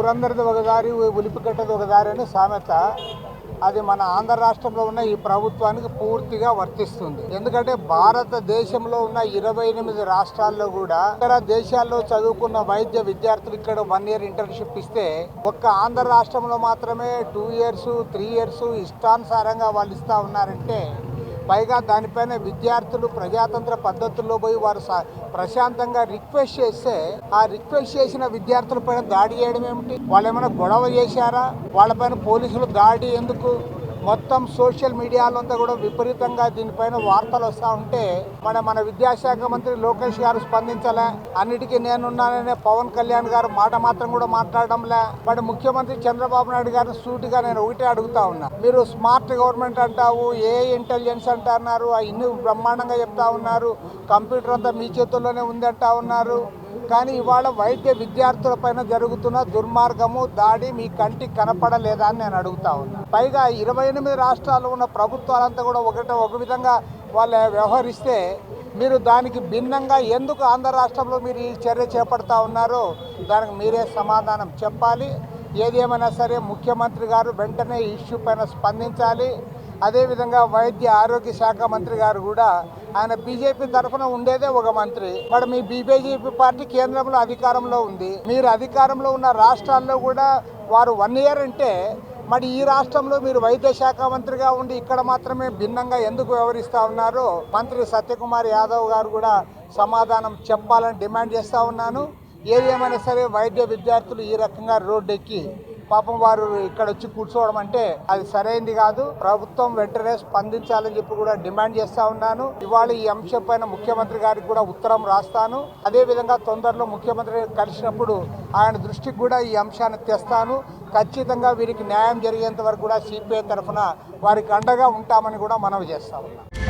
ఊరందరిది ఒక దారి ఉలిపికట్టది ఒక దారి అని సామెత. అది మన ఆంధ్ర రాష్ట్రంలో ఉన్న ఈ ప్రభుత్వానికి పూర్తిగా వర్తిస్తుంది. ఎందుకంటే భారతదేశంలో ఉన్న ఇరవై ఎనిమిది రాష్ట్రాల్లో కూడా ఇతర దేశాల్లో చదువుకున్న వైద్య విద్యార్థులు ఇక్కడ వన్ ఇయర్ ఇంటర్న్షిప్ ఇస్తే ఒక్క ఆంధ్ర రాష్ట్రంలో మాత్రమే టూ ఇయర్స్ త్రీ ఇయర్స్ ఇష్టానుసారంగా వాళ్ళు ఇస్తా ఉన్నారంటే పైగా దానిపైన విద్యార్థులు ప్రజాతంత్ర పద్ధతుల్లో పోయి వారు స- ప్రశాంతంగా రిక్వెస్ట్ చేస్తే ఆ రిక్వెస్ట్ చేసిన విద్యార్థుల పైన దాడి చేయడం ఏమిటి? వాళ్ళు ఏమైనా గొడవ చేశారా? వాళ్ళపైన పోలీసులు దాడి ఎందుకు మొత్తం సోషల్ మీడియాలో అంతా కూడా విపరీతంగా దీనిపైన వార్తలు వస్తూ ఉంటే మన మన విద్యాశాఖ మంత్రి లోకేష్ గారు స్పందించలే. అన్నిటికీ నేనున్నాననే పవన్ కళ్యాణ్ గారు మాట మాత్రం కూడా మాట్లాడడంలే. మరి ముఖ్యమంత్రి చంద్రబాబు నాయుడు గారిని సూటిగా నేను ఒకటే అడుగుతా ఉన్నా. మీరు స్మార్ట్ గవర్నమెంట్ అంటావు ఏ ఇంటెలిజెన్స్ అంటున్నారు ఆ ఇన్ని బ్రహ్మాండంగా చెప్తా ఉన్నారు కంప్యూటర్ అంతా మీ చేతుల్లోనే ఉంది అంటా ఉన్నారు. కానీ ఇవాళ వైద్య విద్యార్థులపైన జరుగుతున్న దుర్మార్గము దాడి మీ కంటికి కనపడలేదా అని నేను అడుగుతా ఉన్నా. పైగా ఇరవై ఎనిమిది రాష్ట్రాల్లో ఉన్న ప్రభుత్వాలంతా కూడా ఒకటే ఒక విధంగా వాళ్ళు వ్యవహరిస్తే మీరు దానికి భిన్నంగా ఎందుకు ఆంధ్ర రాష్ట్రంలో మీరు ఈ చర్య చేపడతా ఉన్నారో దానికి మీరే సమాధానం చెప్పాలి. ఏదేమైనా సరే ముఖ్యమంత్రి గారు వెంటనే ఇష్యూ పైన స్పందించాలి. అదేవిధంగా వైద్య ఆరోగ్య శాఖ మంత్రి గారు కూడా ఆయన బీజేపీ తరఫున ఉండేదే ఒక మంత్రి. మరి మీ బీజేపీ పార్టీ కేంద్రంలో అధికారంలో ఉంది. మీరు అధికారంలో ఉన్న రాష్ట్రాల్లో కూడా వారు వన్ ఇయర్ అంటే మరి ఈ రాష్ట్రంలో మీరు వైద్య శాఖ మంత్రిగా ఉండి ఇక్కడ మాత్రమే భిన్నంగా ఎందుకు వ్యవహరిస్తూ ఉన్నారో మంత్రి సత్యకుమార్ యాదవ్ గారు కూడా సమాధానం చెప్పాలని డిమాండ్ చేస్తూ ఉన్నాను. ఏది ఏమైనా సరే వైద్య విద్యార్థులు ఈ రకంగా రోడ్డెక్కి పాపం వారు ఇక్కడ వచ్చి కూర్చోవడం అంటే అది సరైంది కాదు. ప్రభుత్వం వెంటనే స్పందించాలని చెప్పి కూడా డిమాండ్ చేస్తా ఉన్నాను. ఇవాళ ఈ అంశం పైన ముఖ్యమంత్రి గారికి కూడా ఉత్తరం రాస్తాను. అదే విధంగా తొందరలో ముఖ్యమంత్రి కలిసినప్పుడు ఆయన దృష్టికి కూడా ఈ అంశాన్ని తెస్తాను. ఖచ్చితంగా వీరికి న్యాయం జరిగేంత వరకు కూడా సిపిఐ తరఫున వారికి అండగా ఉంటామని కూడా మనవి చేస్తా ఉన్నాను